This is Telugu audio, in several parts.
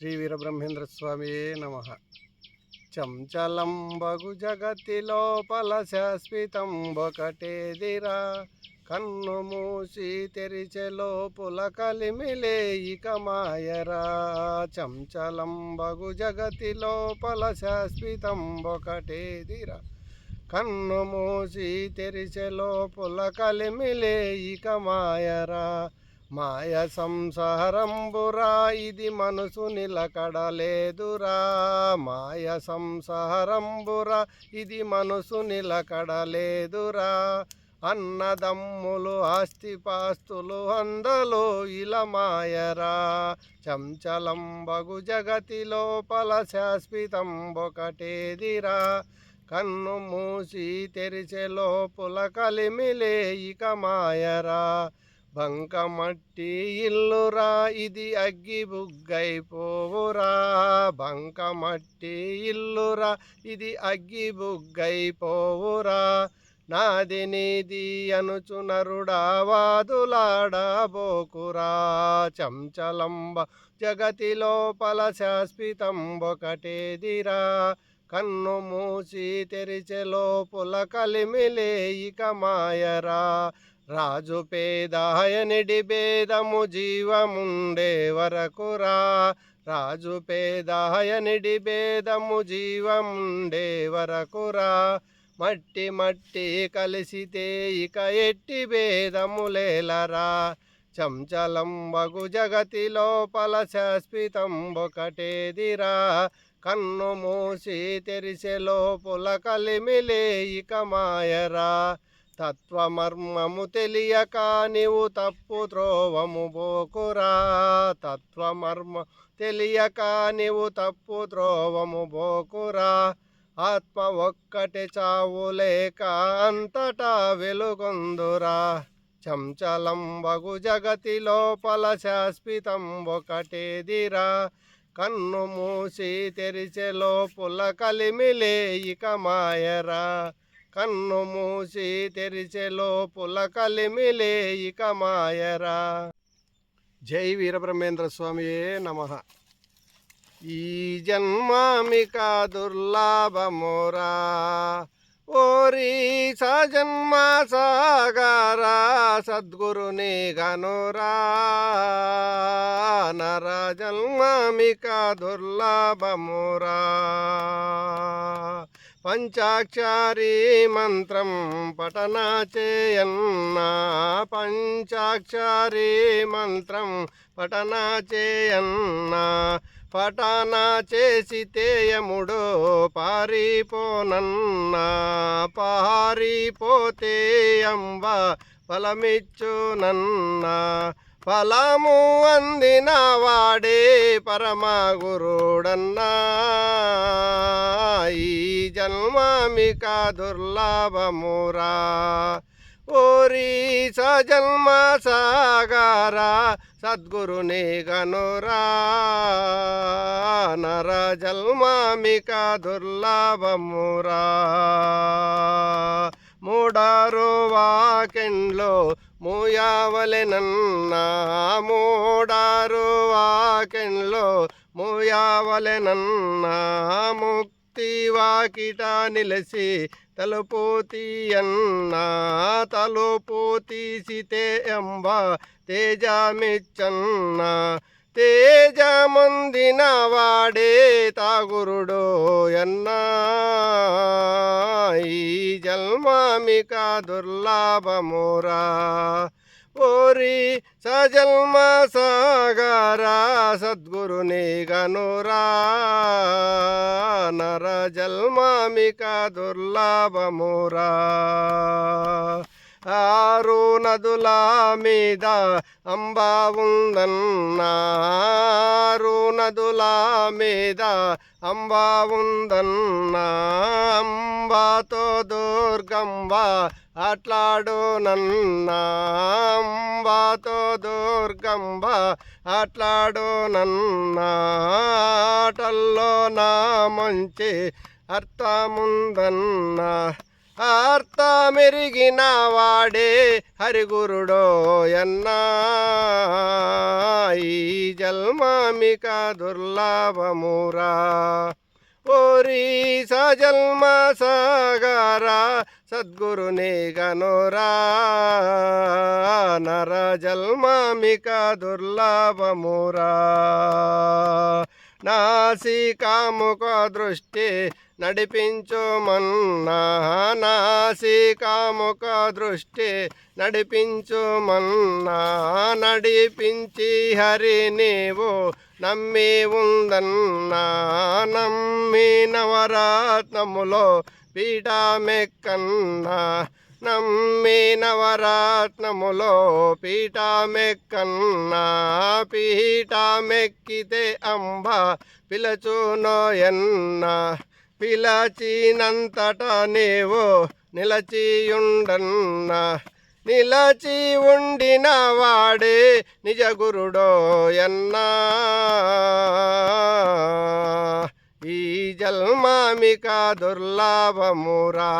శ్రీ వీరబ్రహ్మేంద్ర స్వామి నమ. చంచలం బగు జగతి లోపల శాశ్వతం ఒకటేదిరా కన్ను మూసి తెరిచే లోపుల కలిమిలే ఇక మాయరా. చంచలం బగు జగతి లోపల శాశ్వతం ఒకటేదిరా కన్ను మూసి తెరిచే లోపుల కలిమిలే ఇక మాయరా. మాయ సంసారంబురా ఇది మనసు నిలకడలేదురా. మాయ సంసారంబురా ఇది మనసు నిలకడలేదురా. అన్నదమ్ములు ఆస్తిపాస్తులు అందలో ఇలా మాయరా. చంచలం బగు జగతి లోపల శాశ్వతం ఒకటేదిరా కన్ను మూసి తెరిచే లోపుల కలిమిలే ఇక మాయరా. బంకమట్టి ఇల్లురా ఇది అగ్గి బుగ్గైపోవురా. బంకమట్టి ఇల్లురా ఇది అగ్గి బుగ్గైపోవురా. నాది నీది అనుచునరుడా వాదులాడబోకురా. చంచలంబ జగతి లోపల శాశ్వతం ఒకటేదిరా కన్ను మూసి తెరిచె లోపుల కలిమిలేయిక మాయరా. రాజు పేదాయనిడి భేదము జీవముండే వరకురా రాజు పేదాయనిడి భేదము జీవముండే వరకురా మట్టి మట్టి కలిసితే ఇక ఎట్టి భేదములేలరా చంచలం బగు జగతి లోపల శాశ్వతం ఒకటేదిరా. కన్ను మూసి తెరిసె లోపుల కలిమిలే ఇక మాయరా. తత్వమర్మము తెలియక నీవు తప్పు త్రోవము బోకురా. తత్వమర్మ తెలియక నీవు తప్పు త్రోవము బోకురా. ఆత్మ ఒక్కటి చావు లేక అంతటా వెలుగొందురా. చంచలం బగు జగతి లోపల శాశ్వతం ఒకటేదిరా. కన్ను మూసి తెరిచే లోపుల కలిమిలే ఇక మాయరా. కన్ను మూసి తెరిచే లోపుల కలిమిలే ఇక మాయరా. జై వీరబ్రహ్మేంద్ర స్వామియే నమ. ఈ జన్మామిక దుర్లాభమోరా. ఓరి సజన్మ సాగారా సద్గురుని గనురా నర జన్మామిక దుర్లభమురా. పంచాక్షరీ మంత్రం పఠనా చేయన్నా పంచాక్షరీ మంత్రం పఠనా చేయన్నా పఠనా చేసి యముడు పారిపోనన్నా. పారిపోతే అంబ ఫలమిచ్చునన్నా. ఫలము అందిన వాడే పరమ గురుడన్నా ఈ జన్మామిక దుర్లభమురా. ఓరి సజన్మ సాగారా సద్గురుని గనురా నర జన్మామిక దుర్లభమురా. మూడారు వాకెండ్లో మూయావలెనన్నా మూడారు వాకెండ్లో మూయావలెనన్నా ముక్తి వాకిట నిలసి తలుపు తీయన్నా తలుపు తీసితే ఎంబ తేజమిచ్చన్న తేజమందిన వాడే తాగురుడు ఎన్నా ఈ జన్మామిక దుర్లభమురా. ఓరి సజన్మ సాగారా సద్గురుని గనురా నర జన్మామిక దుర్లభమురా ఆరు నదుల మీద అంబా ఉందన్నారు నదుల మీద అంబా ఉందన్న. అంబాతో దుర్గంబ అట్లాడు నన్నాంబాతో దుర్గంబ. అట్లాడు నన్నాటల్లో నా మంచి అర్థముందన్నా. అర్థ మెరిగిన వాడే హరిగురుడో ఎన్నా. ఈ జల్మామిక దుర్లభమురా. ఓరి సజల్మ సాగారా సద్గురుని గనురా నర జల్మామిక దుర్లభమురా. నాసికాముఖ దృష్టి నడిపించుమన్నా నాసికాముఖ దృష్టి నడిపించుమన్నా నడిపించి హరి నీవు నమ్మి ఉందన్నా నమ్మి నవరత్నములో పీఠమెక్కన్నా నమ్మి నవరత్నములో పీఠమెక్కన్నా పీఠమెక్కితే అంబ పిలచునోయన్నా పిలచినంతట నీవు నిలచియుండన్నా నిలచి ఉండిన వాడే నిజ గురుడో ఎన్నా. ఈ జల్మామిక దుర్లాభమురా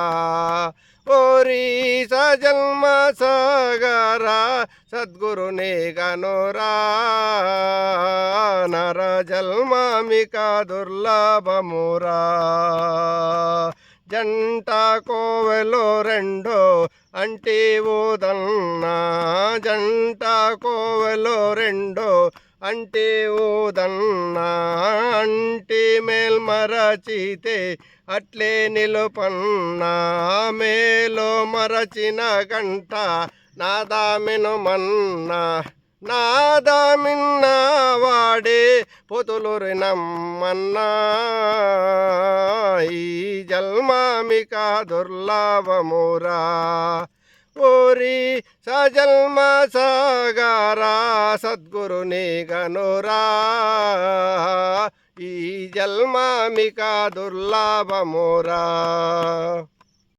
ఓరి సజల్మ సగరా సద్గురునే గనురా. నర దుర్లభమురా. జంట కోవెలో రెండో అంటే ఊదన్నా. జంట కోవెలో రెండో అంటే ఊదన్నా. అంటే మేల్మరచితే అట్లే నిలుపన్నా. మేలో మరచిన గంట నాదామిను మన్నా. నాదామిన్న వాడే పొతులురి నమ్మన్నా. ఈ జల్మామిక దుర్లభమురా. ఓరి సజల్మ సాగారా సద్గురుని గనురా ఈ జల్మామిక దుర్లభమురా.